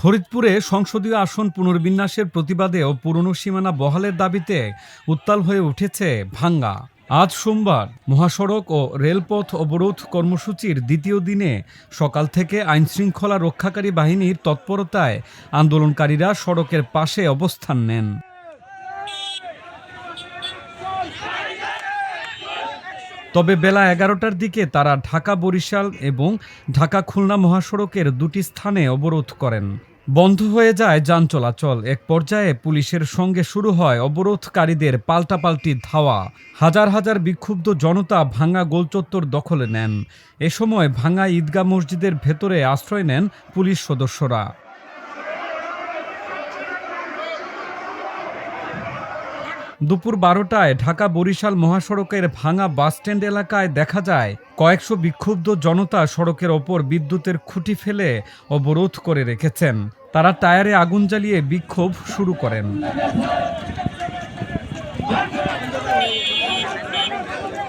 ফরিদপুরে সংসদীয় আসন পুনর্বিন্যাসের প্রতিবাদে ও পুরনো সীমানা বহালের দাবিতে উত্তাল হয়ে উঠেছে ভাঙ্গা। আজ সোমবার মহাসড়ক ও রেলপথ অবরোধ কর্মসূচির দ্বিতীয় দিনে সকাল থেকে আইনশৃঙ্খলা রক্ষাকারী বাহিনীর তৎপরতায় আন্দোলনকারীরা সড়কের পাশে অবস্থান নেন। তবে বেলা এগারোটার দিকে তারা ঢাকা বরিশাল এবং ঢাকা খুলনা মহাসড়কের দুটি স্থানে অবরোধ করেন। বন্ধ হয়ে যায় যান চলাচল। এক পর্যায়ে পুলিশের সঙ্গে শুরু হয় অবরোধকারীদের পাল্টাপাল্টি ধাওয়া। হাজার হাজার বিক্ষুব্ধ জনতা ভাঙা গোলচত্বর দখলে নেন। এ সময় ভাঙা ঈদগাহ মসজিদের ভেতরে আশ্রয় নেন পুলিশ সদস্যরা। দুপুর বারোটায় ঢাকা বরিশাল মহাসড়কের ভাঙা বাসস্ট্যান্ড এলাকায় দেখা যায়, কয়েকশো বিক্ষুব্ধ জনতা সড়কের ওপর বিদ্যুতের খুঁটি ফেলে অবরোধ করে রেখেছেন। তারা টায়ারে আগুন জ্বালিয়ে বিক্ষোভ শুরু করেন।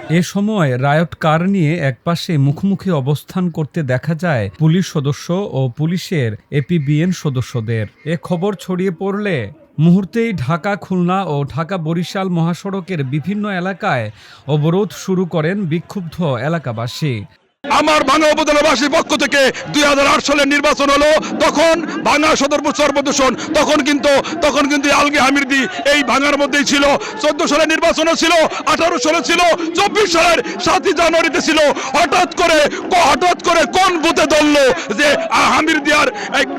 এ সময় রায়ট কার নিয়ে একপাশে মুখোমুখি অবস্থান করতে দেখা যায় পুলিশ সদস্য ও পুলিশের এপিবিএন সদস্যদের। এ খবর ছড়িয়ে পড়লে মুহূর্তেই ঢাকা খুলনা ও ঢাকা বরিশাল মহাসড়কের বিভিন্ন এলাকায় অবরোধ শুরু করেন বিক্ষুব্ধ এলাকাবাসী। আমার ভাঙা উপজেলাবাসীর পক্ষ থেকে দুই সালের নির্বাচন হলো তখন ভাঙা সদরপুর সর্বদূষণ তখন কিন্তু তখন কিন্তু আলগে হামিরদি এই ভাঙার মধ্যেই ছিল। চোদ্দ সালের নির্বাচনও ছিল আঠারো সালে ছিল চব্বিশ সালের সাতই জানুয়ারিতে ছিল। হঠাৎ করে হঠাৎ করে কোন বুথে ধরলো যে আহ, হামিরদিয়ার এক-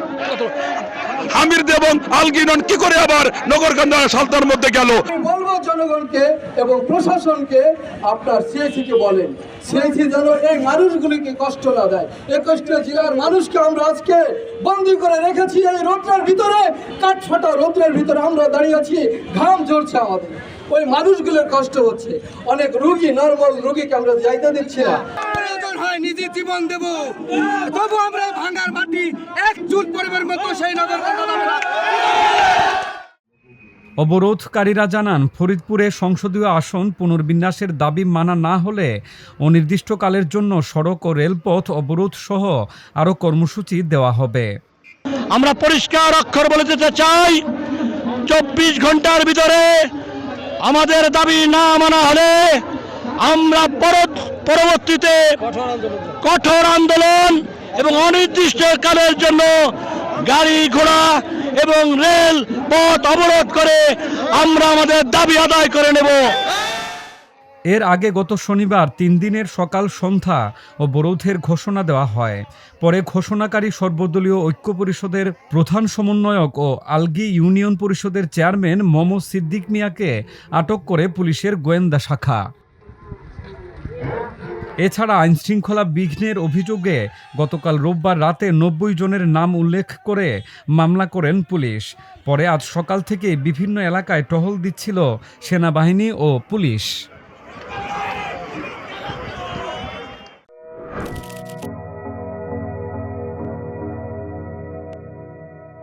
হামিদ এবং আলগিনন কি করে আবার নগরকান্দা সালতার মধ্যে গেল? জনগণকে এবং প্রশাসনকে আপনার সিএসি কে বলেন। সিএসি যেন এই মানুষগুলিকে কষ্ট না দেয়। একুশটা জেলার মানুষকে আমরা আজকে বন্দি করে রেখেছি। এই রৌদ্রের ভিতরে কাঠ ফাটা রৌদ্রের ভিতরে আমরা দাঁড়িয়ে আছি। ঘাম ঝরছে আমাদের। ওই মানুষগুলোর কষ্ট হচ্ছে। অনেক রুগী, নর্মাল রুগীকে আমরা যাইতে দিচ্ছি না। জীবন দেব। তবু আমরা ভাঙার মাটি এক চুল পরিবার মতো সেই নগর অবরোধকারীরা জানান, ফরিদপুরে সংসদীয় আসন পুনর্বিন্যাসের দাবি মানা না হলে অনির্দিষ্টকালের জন্য সড়ক ও রেলপথ অবরোধ সহ আরও কর্মসূচি দেওয়া হবে। আমরা পরিষ্কার অক্ষর বলে দিতে চাই, চব্বিশ ঘণ্টার ভিতরে আমাদের দাবি না মানা হলে আমরা পরবর্তীতে কঠোর আন্দোলন এবং অনির্দিষ্ট কালের জন্য গাড়ি ঘোড়া এবং রেল পথ অবরোধ করে আমরা আমাদের দাবি আদায় করে নেব। এর আগে গত শনিবার তিন দিনের সকাল সন্ধ্যা ও বরৌধের ঘোষণা দেওয়া হয়। পরে ঘোষণাকারী সর্বদলীয় ঐক্য পরিষদের প্রধান সমন্বয়ক ও আলগি ইউনিয়ন পরিষদের চেয়ারম্যান মম সিদ্দিক মিয়াকে আটক করে পুলিশের গোয়েন্দা শাখা। এছাড়া আইনশৃঙ্খলা বিঘ্নের অভিযোগে গতকাল রোববার রাতে নব্বই জনের নাম উল্লেখ করে মামলা করেন পুলিশ। পরে আজ সকাল থেকে বিভিন্ন এলাকায় টহল দিচ্ছিল সেনাবাহিনী ও পুলিশ।